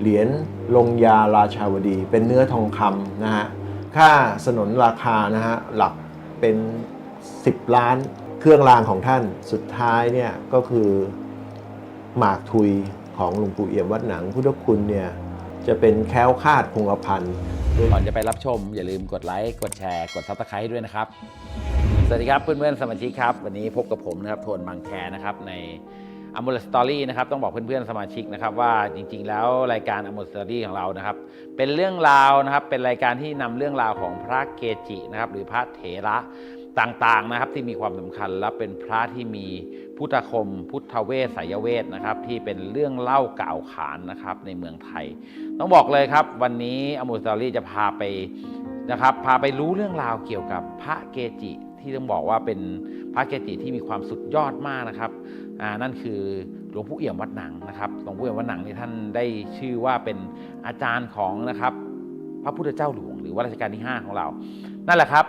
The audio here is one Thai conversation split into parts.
เหรียญลงยาราชาวดี เป็นเนื้อทองคำนะฮะค่าสนนราคานะฮะหลักเป็น 10 ล้านเครื่องรางของท่านสุดท้ายเนี่ยก็คือหมากทุยของหลวงปู่เอี่ยมวัดหนังพุทธคุณเนี่ยจะเป็นแคล้วคาดคงกระพันก่อนจะไปรับชม อย่าลืมกดไลค์ กดแชร์ กดซับสไครต์ด้วยนะครับ สวัสดีครับเพื่อนๆสมาชิกครับ วันนี้พบกับผมนะครับโทนบางแคนะครับใน อม l ลสตอรี่นะครับต้องบอกเพื่อนๆสมาชิกนะครับว่าจริงๆ แล้วรายการอม l ลสตอรี่ของเรานะครับ เป็นเรื่องราวนะครับเป็นรายการที่นำเรื่องราวของพระเกจินะครับหรือพระเถระต่างๆนะครับที่มีความสำคัญและเป็นพระที่มีพุทธคม พุทธเวสไสยเวทนะครับที่เป็นเรื่องเล่ากล่าวขานนะครับในเมืองไทย ต้องบอกเลยครับ วันนี้อม l ลสตอรี่จะพาไปนะครับพาไปรู้เรื่องราวเกี่ยวกับพระเกจิ ที่ต้องบอกว่าเป็นพระเกจิที่มีความสุดยอดมากนะครับนั่นคือหลวงปู่เอี่ยมวัดหนังนะครับหลวงปู่เอี่ยมวัดหนังนี่ท่านได้ชื่อว่าเป็นอาจารย์ของนะครับพระพุทธเจ้าหลวง หรือว่ารัชกาลที่ 5 ของเรา นั่นแหละครับ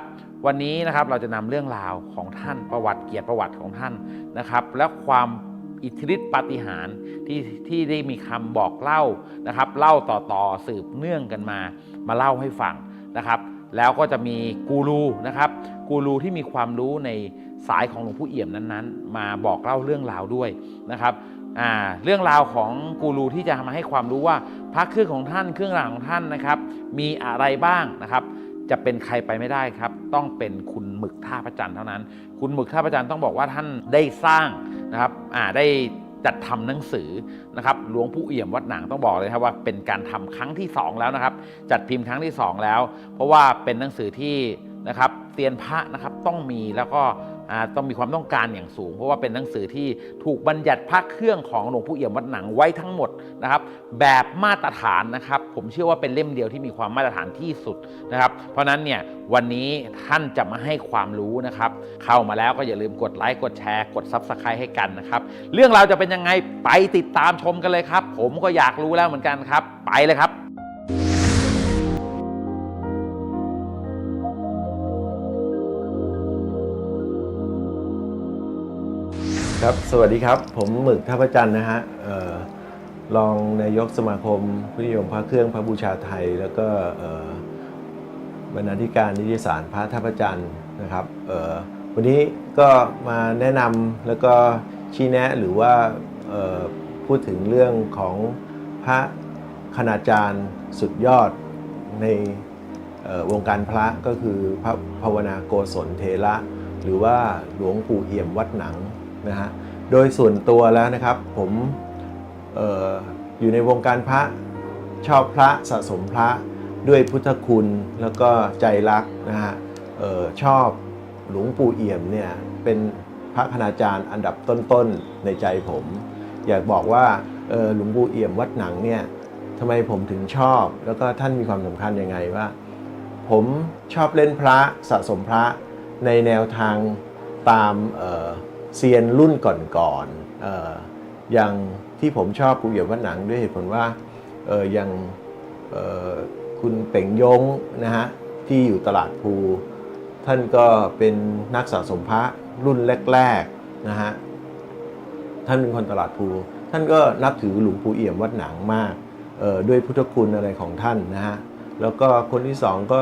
วันนี้นะครับเราจะนำเรื่องราวของท่านประวัติเกียรติประวัติของท่านนะครับ และความอิทธิฤทธิปาฏิหาริย์ที่ที่ได้มีคำบอกเล่านะครับ เล่าต่อๆสืบเนื่องกันมา มาเล่าให้ฟังนะครับ แล้วก็จะมีกูรูนะครับกูรูที่มีความรู้ในสายของหลวงปู่เอี่ยมนั้นๆ มาบอกเล่าเรื่องราวด้วยนะครับเรื่องราวของกูรูที่จะมาให้ความรู้ว่าพระเครื่องของท่านเครื่องรางของท่านนะครับ มีอะไรบ้างนะครับ จะเป็นใครไปไม่ได้ครับ ต้องเป็นคุณหมึกท่าพระจันทร์เท่านั้น คุณหมึกท่าพระจันทร์ต้องบอกว่าท่านได้สร้างนะครับได้ จัดทำหนังสือนะครับหลวงปู่เอี่ยมวัดหนังต้องบอกเลยครับว่าเป็นการทำครั้งที่สองแล้วนะครับ จัดพิมพ์ครั้งที่สองแล้ว เพราะว่าเป็นหนังสือที่นะครับเตียนพระนะครับต้องมีแล้วก็ ต้องมีความต้องการอย่างสูง เพราะว่าเป็นหนังสือที่ถูกบัญญัติพระเครื่องของหลวงปู่เอี่ยมวัดหนังไว้ทั้งหมดนะครับ แบบมาตรฐานนะครับ ผมเชื่อว่าเป็นเล่มเดียวที่มีความมาตรฐานที่สุดนะครับ เพราะฉะนั้นเนี่ยวันนี้ท่านจะมาให้ความรู้นะครับ เข้ามาแล้วก็อย่าลืมกดไลค์กดแชร์ กด Subscribe ให้กันนะครับ เรื่องราวจะเป็นยังไงไปติดตามชมกันเลยครับ ผมก็อยากรู้แล้วเหมือนกันครับ ไปเลยครับ ครับ สวัสดีครับ ผมหมึกท่าพระจันทร์นะฮะออรองนายกสมาคมผู้นิยมพระเครื่องพระบูชาไทย แล้วก็บรรณาธิการนิตยสารพระท่าพระจันทร์นะครับวันนี้ก็มาแนะนำแล้วก็ชี้แนะหรือว่าพูดถึงเรื่องของพระคณาจารย์สุดยอดในวงการพระก็คือพระภาวนาโกศลเทระ หรือว่าหลวงปู่เอี่ยมวัดหนัง นะฮะโดยส่วนตัวแล้วนะครับผมอออยู่ในวงการพระชอบพระสะสมพระด้วยพุทธคุณแล้วก็ใจรักนะฮะออชอบหลวงปู่เอี่ยมเนี่ยเป็นพระคณาจารย์อันดับต้นๆในใจผม อยากบอกว่าออหลวงปู่เอี่ยมวัดหนังเนี่ยทำไมผมถึงชอบ แล้วก็ท่านมีความสำคัญยังไงว่าผมชอบเล่นพระสะสมพระในแนวทางตาม เซียนรุ่นก่อนๆอออย่างที่ผมชอบปูเอี่ยมวัดหนังด้วยเหตุผลว่าเอออย่างคุณเป่งยงนะฮะที่อยู่ตลาดภูท่านก็เป็นนักสะสมพระรุ่นแรกๆนะฮะท่านเป็นคนตลาดภูท่านก็นับถือหลวงปู่เอี่ยมวัดหนังมากด้วยพุทธคุณอะไรของท่านนะฮะแล้วก็คนที่สองก็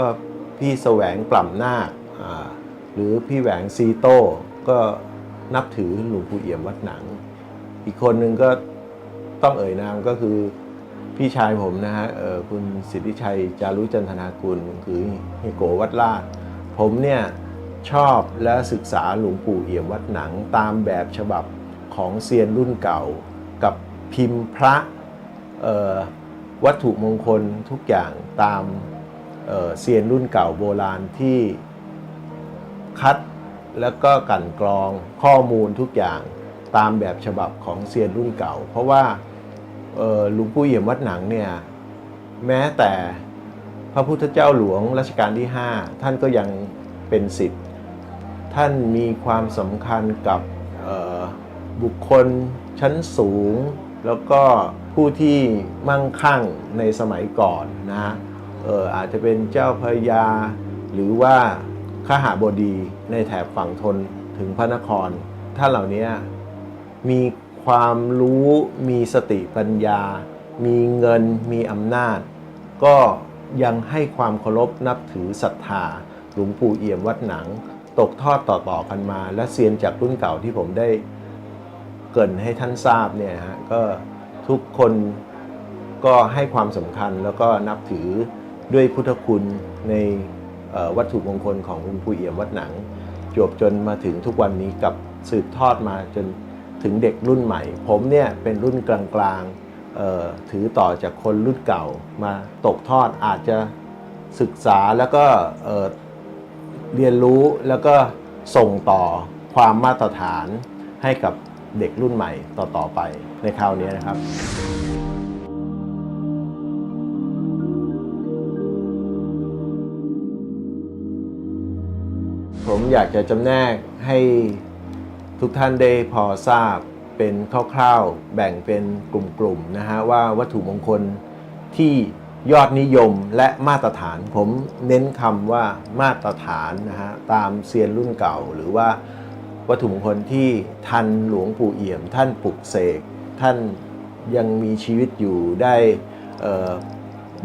พี่แสวงกล่ำนาคหรือพี่แหวงซีโต้ก็ นับถือหลวงปู่เอี่ยมวัดหนัง อีกคนหนึ่งก็ต้องเอ่ยนามก็คือพี่ชายผมนะฮะคุณสิทธิชัยจารุจันทนากุลคือเฮโกวัดลาด ผมเนี่ยชอบและศึกษาหลวงปู่เอี่ยมวัดหนัง ตามแบบฉบับของเซียนรุ่นเก่า กับพิมพ์พระวัตถุมงคลทุกอย่างตามเซียนรุ่นเก่าโบราณที่คัด แล้วก็กันกรองข้อมูลทุกอย่างตามแบบฉบับของเซียนรุ่นเก่า เพราะว่าหลวงปู่เอี่ยมวัดหนังเนี่ยแม้แต่พระพุทธเจ้าหลวงรัชกาลที่ 5 ท่านก็ยังเป็นสิทธิ์ท่านมีความสำคัญกับบุคคลชั้นสูง แล้วก็ผู้ที่มั่งคั่งในสมัยก่อนนะอออาจจะเป็นเจ้าพระยาหรือว่า ข้าหาบดีในแถบฝั่งทนถึงพระนคร ท่านเหล่านี้มีความรู้มีสติปัญญา มีเงินมีอำนาจ ก็ยังให้ความเคารพนับถือศรัทธาหลวงปู่เอี่ยมวัดหนัง ตกทอดต่อๆกันมา และเซียนจากรุ่นเก่าที่ผมได้เกินให้ท่านทราบเนี่ยฮะก็ทุกคนก็ให้ความสำคัญแล้วก็นับถือด้วยพุทธคุณใน วัตถุมงคลของหลวงปู่เอี่ยมวัดหนัง จวบจนมาถึงทุกวันนี้กับสืบทอดมาจนถึงเด็กรุ่นใหม่ ผมเนี่ยเป็นรุ่นกลางๆถือต่อจากคนรุ่นเก่ามาตกทอดอาจจะศึกษาแล้วก็เเรียนรู้แล้วก็ส่งต่อความมาตรฐานให้กับเด็กรุ่นใหม่ต่อๆไปในคราวนี้นะครับ ผมอยากจะจำแนกให้ทุกท่านได้พอทราบเป็นคร่าวๆ แบ่งเป็นกลุ่มๆนะฮะว่าวัตถุมงคลที่ยอดนิยมและมาตรฐาน ผมเน้นคำว่ามาตรฐานนะฮะตามเซียนรุ่นเก่า หรือว่าวัตถุมงคลที่ทันหลวงปู่เอี่ยม ท่านปลุกเสกท่านยังมีชีวิตอยู่ได้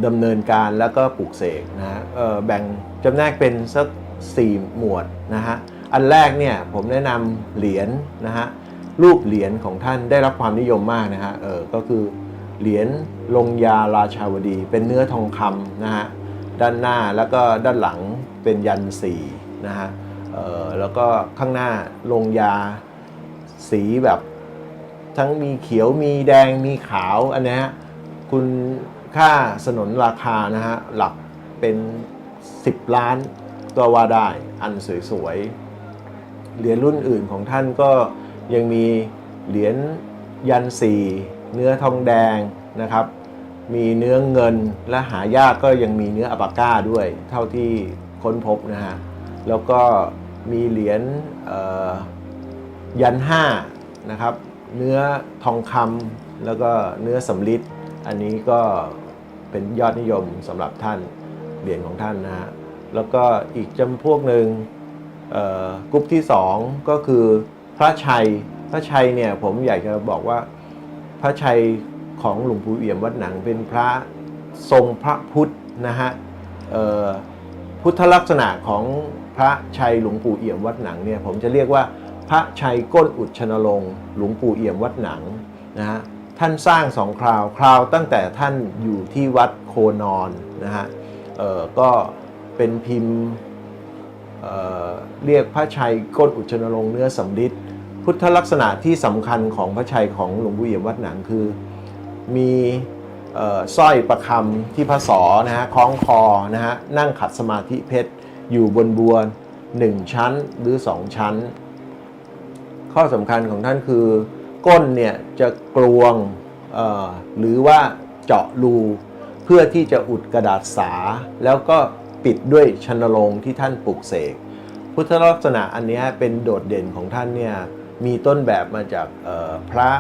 ดำเนินการแล้วก็ปลูกเสกนะฮะแบ่งจำแนกเป็นสัก สี่หมวดนะฮะ อันแรกเนี่ยผมแนะนำเหรียญนะฮะรูปเหรียญของท่านได้รับความนิยมมากนะฮะเออก็คือเหรียญลงยาราชาวดี เป็นเนื้อทองคำนะฮะด้านหน้าแล้วก็ด้านหลังเป็นยันสีนะฮะเออแล้วก็ข้างหน้าลงยาสีแบบ ทั้งมีเขียวมีแดงมีขาวอันนี้ฮะคุณค่าสนนราคานะฮะหลักเป็น 10 ล้าน ก็ว่าได้อันสวยๆ เหรียญรุ่นอื่นของท่านก็ยังมีเหรียญยันสีเนื้อทองแดงนะครับ มีเนื้อเงินและหายากก็ยังมีเนื้ออัปาก้าด้วย เท่าที่ค้นพบนะฮะ แล้วก็มีเหรียญยันห้านะครับ เนื้อทองคำแล้วก็เนื้อสำลิดอันนี้ก็เป็นยอดนิยมสำหรับท่านเหรียญของท่านนะฮะ แล้วก็อีกจำพวกหนึ่งกรุ๊ปที่สองก็คือพระชัย พระชัยเนี่ยผมอยากจะบอกว่าพระชัยของหลวงปู่เอี่ยมวัดหนังเป็นพระทรงพระพุทธนะฮะพุทธลักษณะของพระชัยหลวงปู่เอี่ยมวัดหนังเนี่ยผมจะเรียกว่าพระชัยก้นอุดชนลงหลวงปู่เอี่ยมวัดหนังนะฮะท่านสร้างสองคราวคราวตั้งแต่ท่านอยู่ที่วัดโคนอนนะฮะก็ เป็นพิมพ์เเรียกพระชัยก้นอุดชนลงเนื้อสำริดพุทธลักษณะที่สำคัญของพระชัยของหลวงปู่เอี่ยมวัดหนังคือ มีสร้อยประคำที่พระศอนะฮะคล้องคอนะฮะนั่งขัดสมาธิเพชรอยู่บนบัวหนึ่งชั้นหรือสองชั้น ข้อสำคัญของท่านคือ ก้นเนี่ยจะกลวงหรือว่าเจาะรู เพื่อที่จะอุดกระดาษสา แล้วก็ ปิดด้วยชนโรงที่ท่านปลุกเสก พุทธลักษณะอันนี้เป็นโดดเด่นของท่านเนี่ยมีต้นแบบมาจากพระ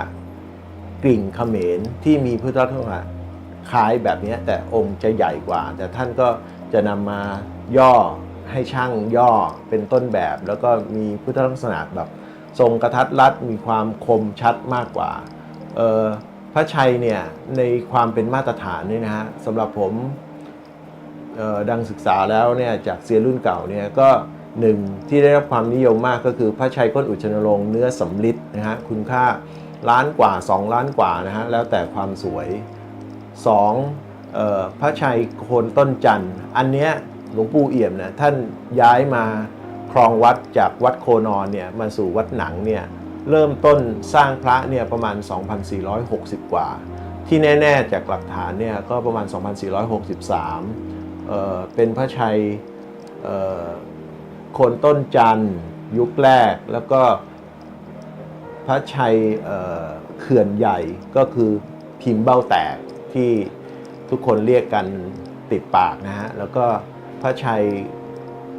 กริ่งเขมรที่มีพุทธลักษณะคล้ายแบบนี้แต่องค์จะใหญ่กว่า แต่ท่านก็จะนำมาย่อให้ช่างย่อเป็นต้นแบบ แล้วก็มีพุทธลักษณะแบบทรงกระทัดรัดมีความคมชัดมากกว่าพระชัยเนี่ยในความเป็นมาตรฐานนี่นะฮะสำหรับผม ดังศึกษาแล้วเนี่ยจากเซียนรุ่นเก่าเนี่ยก็หนึ่งที่ได้รับความนิยมมากก็คือพระชัยก้นอุจชนรงค์เนื้อสำลิดนะฮะคุณค่าล้านกว่า 2 ล้านกว่านะฮะแล้วแต่ความสวย 2. เอ่อพระชัยโคนต้นจันทร์อันเนี้ยหลวงปู่เอี่ยมนะท่านย้ายมาครองวัดจากวัดโคนอนเนี่ยมาสู่วัดหนังเนี่ยเริ่มต้นสร้างพระเนี่ยประมาณ 2,460 กว่า ที่แน่ ๆ จากหลักฐานเนี่ยก็ประมาณ 2,463 เป็นพระชัยโคนต้นจันทร์ยุคแรก แล้วก็พระชัยเอ่อเขื่อนใหญ่ก็คือพิมพ์เบ้าแตกที่ทุกคนเรียกกันติดปากนะฮะ แล้วก็พระชัย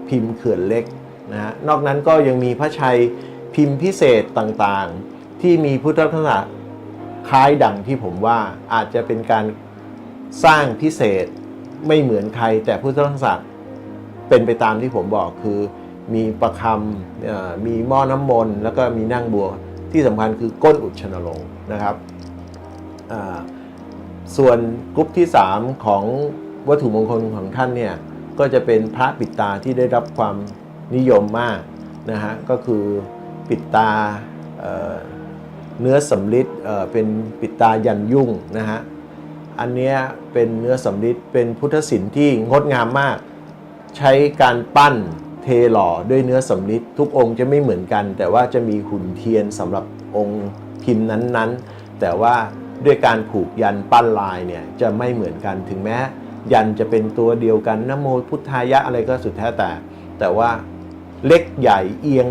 พิมพ์เขื่อนเล็กนะฮะ นอกนั้นก็ยังมีพระชัยพิมพ์พิเศษต่างๆ ที่มีพุทธลักษณะคล้ายดังที่ผมว่าอาจจะเป็นการสร้างพิเศษ ไม่เหมือนใคร แต่พุทธลักษณะเป็นไปตามที่ผมบอกคือมีประคำมีหม้อน้ำมนต์แล้วก็มีนั่งบัวที่สำคัญคือก้นอุดชนลงค์นะครับส่วนกลุ่มที่ 3 ของวัตถุมงคลของท่านเนี่ยก็จะเป็นพระปิดตาที่ได้รับความนิยมมากนะฮะก็คือปิดตาเเนื้อสำริดเเป็นปิดตายันยุ่งนะฮะ อันเนี้ยเป็นเนื้อสำริดเป็นพุทธศิลป์ที่งดงามมาก ใช้การปั้นเทหล่อด้วยเนื้อสำริดทุกองค์จะไม่เหมือนกัน แต่ว่าจะมีหุ่นเทียนสำหรับองค์พิมพ์นั้นๆ แต่ว่าด้วยการผูกยันปั้นลายเนี่ยจะไม่เหมือนกันถึงแม้ ยันจะเป็นตัวเดียวกันนโมพุทธายะอะไรก็สุดแท้แต่ แต่ว่าเล็กใหญ่เอียง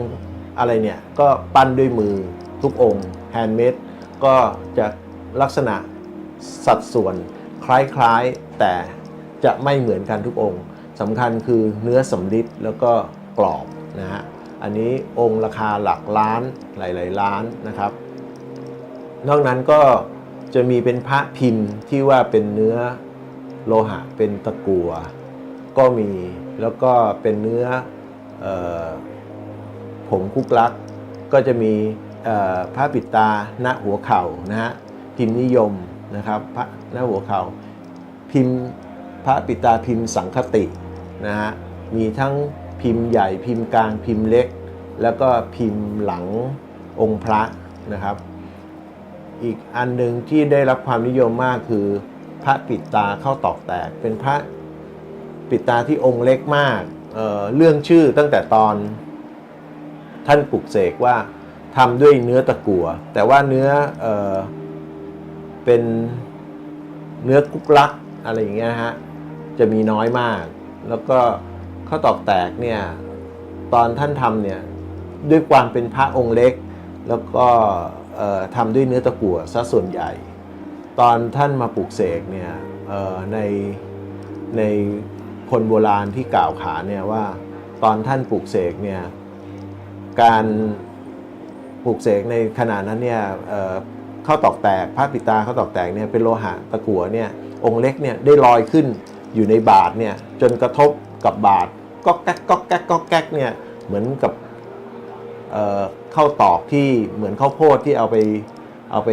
อะไรเนี่ยก็ปั้นด้วยมือทุกองค์แฮนด์เมดก็จะลักษณะ สัดส่วนคล้ายๆแต่จะไม่เหมือนกันทุกองค์สำคัญคือเนื้อสำริดแล้วก็กรอบนะฮะอันนี้องค์ราคาหลักล้านหลายๆล้านนะครับ นอกนั้นก็จะมีเป็นพระพิมพ์ที่ว่าเป็นเนื้อโลหะเป็นตะกัว ก็มีแล้วก็เป็นเนื้ออผงคุกลัก ก็จะมีพระปิดตาณหัวเข่านะฮะพิมพ์นิยม นะครับพระณหัวเข่าพิมพ์พระปิตาพิมพ์สังคตินะฮะมีทั้งพิมพ์ใหญ่พิมพ์กลางพิมพ์เล็ก แล้วก็พิมพ์หลังองค์พระนะครับ อีกอันหนึ่งที่ได้รับความนิยมมากคือพระปิดตาเข้าตอกแตก เป็นพระปิดตาที่องค์เล็กมากเเรื่องชื่อตั้งแต่ตอนท่านปลุกเสกว่าทำด้วยเนื้อตะกั่วแต่ว่าเนื้ออ เป็นเนื้อกุกลักอะไรอย่างเงี้ยฮะจะมีน้อยมาก แล้วก็ข้าวตอกแตกเนี่ยตอนท่านทำเนี่ยด้วยความเป็นพระองค์เล็ก แล้วก็ทำด้วยเนื้อตะกั่วซะส่วนใหญ่ ตอนท่านมาปลูกเสกเนี่ยในในคนโบราณที่กล่าวขานเนี่ยว่าตอนท่านปลูกเสกเนี่ยการปลูกเสกในขณะนั้นเนี่ย ข้าวตอกแตกพระปิดตาข้าวตอกแตกเนี่ยเป็นโลหะตะกั่วเนี่ยองค์เล็กเนี่ยได้ลอยขึ้นอยู่ในบาทเนี่ยจนกระทบกับบาทก็แก๊กก็แก๊กก็แก๊กเนี่ยเหมือนกับเข้าวตอกที่เหมือนข้าวโพดที่เอาไปเอาไป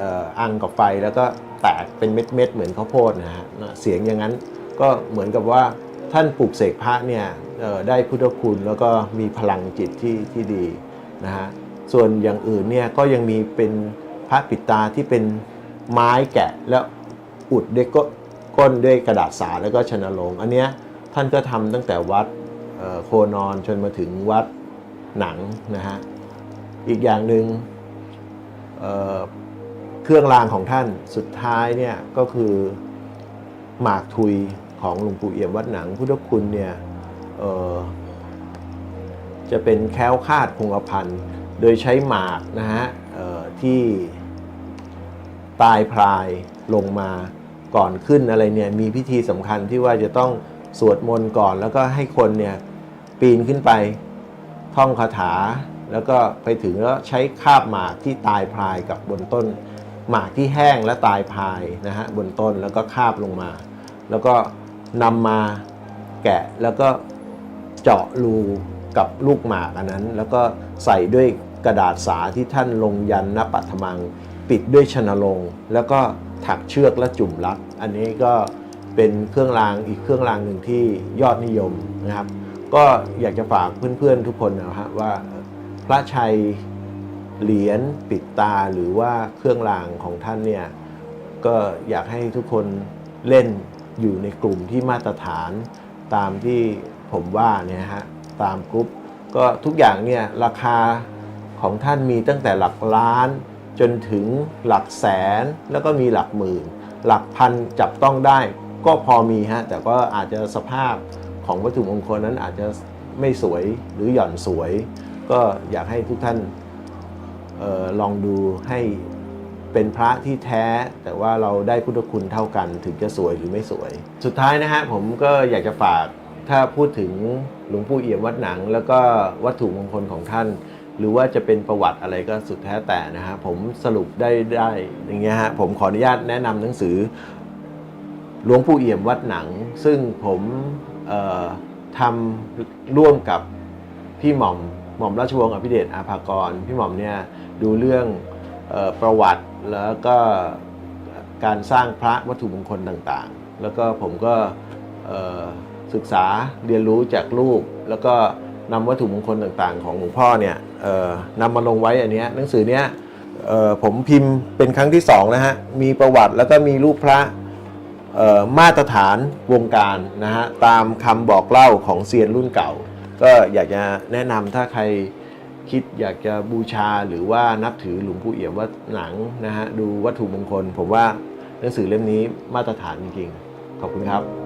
อ่ออังกับไฟแล้วก็แตกเป็นเม็ดๆเหมือนข้าวโพดนะฮะเสียงอย่างนั้นก็เหมือนกับว่าท่านปลูกเสกพระเนี่ยได้พุทธคุณแล้วก็มีพลังจิตที่ที่ดีนะฮะส่วนอย่างอื่นเนี่ยก็ยังมีเป็น พระปิดตาที่เป็นไม้แกะแล้วอุดด้วยก็ก้นด้วยกระดาษสาแล้วก็ชนโลง อันเนี้ยท่านก็ทำตั้งแต่วัดโคนอนจนมาถึงวัดหนังนะฮะอีกอย่างหนึ่งเเครื่องรางของท่านสุดท้ายเนี่ยก็คือหมากทุยของหลวงปู่เอี่ยมวัดหนังพุทธคุณเนี่ยจะเป็นแค้วคาดคงกระพันโดยใช้หมากนะฮะ ที่ตายพรายลงมาก่อนขึ้นอะไรเนี่ยมีพิธีสำคัญที่ว่าจะต้องสวดมนต์ก่อน แล้วก็ให้คนเนี่ยปีนขึ้นไปท่องคาถา แล้วก็ไปถึงแล้วใช้คาบหมากที่ตายพรายกับบนต้น หมากที่แห้งและตายพรายนะฮะบนต้นแล้วก็คาบลงมา แล้วก็นำมาแกะแล้วก็เจาะรูกับลูกหมากอันนั้น แล้วก็ใส่ด้วยกระดาษสาที่ท่านลงยันนปัทมัง ปิดด้วยชนลง แล้วก็ถักเชือกและจุ่มรัดอันนี้ก็เป็นเครื่องรางอีกเครื่องรางหนึ่งที่ยอดนิยมนะครับ ก็อยากจะฝากเพื่อนๆทุกคนนะฮะว่าพระชัยเหรียญปิดตาหรือว่าเครื่องรางของท่านเนี่ยก็อยากให้ทุกคนเล่นอยู่ในกลุ่มที่มาตรฐานตามที่ผมว่าเนี่ยฮะตามกรุ๊ปก็ทุกอย่างเนี่ยราคา ของท่านมีตั้งแต่หลักล้าน จนถึงหลักแสนแล้วก็มีหลักหมื่น หลักพันจับต้องได้ ก็พอมีฮะแต่ก็อาจจะสภาพของวัตถุมงคลนั้นอาจจะไม่สวยหรือหย่อนสวย ก็อยากให้ทุกท่านออลองดูให้เป็นพระที่แท้ แต่ว่าเราได้พุทธคุณเท่ากันถึงจะสวยหรือไม่สวย สุดท้ายนะฮะผมก็อยากจะฝากถ้าพูดถึงหลวงปู่เอี่ยมวัดหนัง แล้วก็วัตถุมงคลของท่าน หรือว่าจะเป็นประวัติอะไรก็สุดแท้แต่นะฮะผมสรุปได้ได้อย่างเงี้ยฮะผมขออนุญาตแนะนำหนังสือหลวงปู่เอี่ยมวัดหนัง ซึ่งผมทำร่วมกับพี่หม่อมหม่อมราชวงศ์อภิเดชอาภากร พี่หม่อมเนี่ยดูเรื่องออประวัติแล้วก็การสร้างพระวัตถุมงคลต่างๆ แล้วก็ผมก็ศึกษาเรียนรู้จากรูปแล้วก็นำวัตถุมงคลต่างๆ ของหลวงพ่อเนี่ย นำมาลงไว้อันนี้หนังสือเนี้ยผมพิมพ์เป็นครั้งที่สองนะฮะมีประวัติแล้วก็มีรูปพระมาตรฐานวงการนะฮะตามคำบอกเล่าของเซียนรุ่นเก่า ก็อยากจะแนะนำถ้าใครคิดอยากจะบูชาหรือว่านับถือหลวงปู่เอี่ยมวัดหนังนะฮะดูวัตถุมงคล ผมว่าหนังสือเล่มนี้มาตรฐานจริงๆ ขอบคุณครับ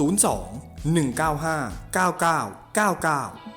02 195 9999